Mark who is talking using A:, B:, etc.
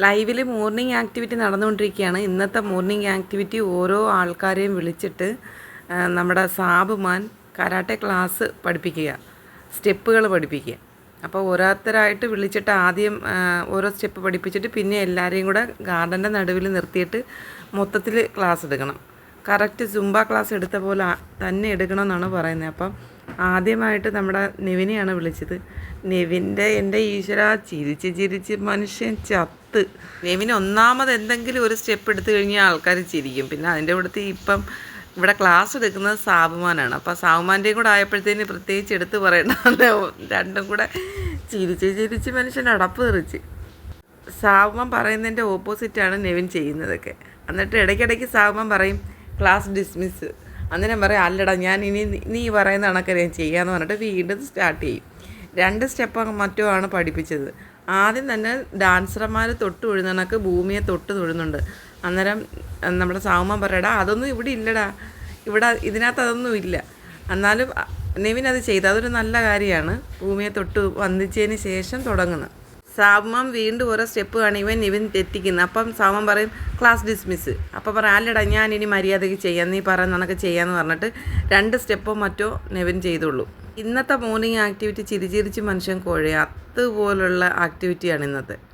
A: ലൈവിൽ morning activity നടന്നുകൊണ്ടിരിക്കുകയാണ്. ഇന്നത്തെ മോർണിംഗ് ആക്ടിവിറ്റി ഓരോ ആൾക്കാരെയും വിളിച്ചിട്ട് നമ്മുടെ സാബുമാൻ കരാട്ടെ ക്ലാസ് പഠിപ്പിക്കുക. സ്റ്റെപ്പുകൾ പഠിപ്പിക്കുക. അപ്പോൾ ഓരോരുത്തരായിട്ട് വിളിച്ചിട്ട് ആദ്യം ഓരോ സ്റ്റെപ്പ് പഠിപ്പിച്ചിട്ട് പിന്നെ എല്ലാവരെയും കൂടെ ഗാർഡന്റെ നടുവിൽ നിർത്തിയിട്ട് മൊത്തത്തിൽ ക്ലാസ് എടുക്കണം. കറക്റ്റ് സുംബ ക്ലാസ് എടുത്ത പോലെ തന്നെ എടുക്കണമെന്നാണ് പറയുന്നത്. അപ്പം ആദ്യമായിട്ട് നമ്മുടെ നെവിനെയാണ് വിളിച്ചത്. നെവിന്റെ എന്റെ ഈശ്വര ചിരിച്ച് ചിരിച്ച് മനുഷ്യൻ ചത്ത്. നെവിന് ഒന്നാമത് എന്തെങ്കിലും ഒരു സ്റ്റെപ്പ് എടുത്തു കഴിഞ്ഞാൽ ആൾക്കാർ ചിരിക്കും. പിന്നെ അതിന്റെ കൂടെ ഇപ്പം ഇവിടെ ക്ലാസ് എടുക്കുന്നത് സാബുമാനാണ്. അപ്പോൾ സാബുമാന്റെയും കൂടെ ആയപ്പോഴത്തേന് പ്രത്യേകിച്ച് എടുത്ത് പറയണമല്ലോ രണ്ടും കൂടെ ചിരിച്ച് ചിരിച്ച് മനുഷ്യൻ അടപ്പ് തെറിച്ച്. സാബുമാൻ പറയുന്നതിന്റെ ഓപ്പോസിറ്റാണ് നെവിൻ ചെയ്യുന്നതൊക്കെ. എന്നിട്ട് ഇടയ്ക്കിടയ്ക്ക് സാബുമാൻ പറയും ക്ലാസ് ഡിസ്മിസ്. അന്നേരം പറയും അല്ലടാ ഞാൻ ഇനി നീ- പറയുന്ന കണക്ക് ഞാൻ ചെയ്യാന്ന് പറഞ്ഞിട്ട് വീണ്ടും സ്റ്റാർട്ട് ചെയ്യും. രണ്ട് സ്റ്റെപ്പ് മറ്റോ ആണ് പഠിപ്പിച്ചത്. ആദ്യം തന്നെ ഡാൻസർമാർ തൊട്ട് തൊഴുന്ന കണക്ക് ഭൂമിയെ തൊട്ട് തൊഴുന്നുണ്ട്. അന്നേരം നമ്മുടെ സാവുമൻ പറയടാ അതൊന്നും ഇവിടെ ഇല്ലടാ. ഇവിടെ ഇതിനകത്ത് അതൊന്നും ഇല്ല. എന്നാലും നെവിൻ അത് ചെയ്തു. അതൊരു നല്ല കാര്യമാണ്. ഭൂമിയെ തൊട്ട് വന്നിച്ചതിന് ശേഷം തുടങ്ങുന്നത്. സാമം വീണ്ടും ഓരോ സ്റ്റെപ്പ് കാണിക്കുമ്പോൾ നിവിൻ തെറ്റിക്കുന്നു. അപ്പം സാമം പറയും ക്ലാസ് ഡിസ്മിസ് അപ്പോൾ പറയാം അല്ലടാ ഞാൻ ഇനി മര്യാദയ്ക്ക് ചെയ്യാം. നീ പറയുന്ന കണക്ക് ചെയ്യാമെന്ന് പറഞ്ഞിട്ട് രണ്ട് സ്റ്റെപ്പോ മറ്റോ നെവിൻ ചെയ്തുള്ളൂ. ഇന്നത്തെ മോർണിംഗ് ആക്ടിവിറ്റി ചിരിചിരിച്ച് മനുഷ്യൻ കുഴയും. അതുപോലുള്ള ആക്ടിവിറ്റിയാണ് ഇന്നത്തെ.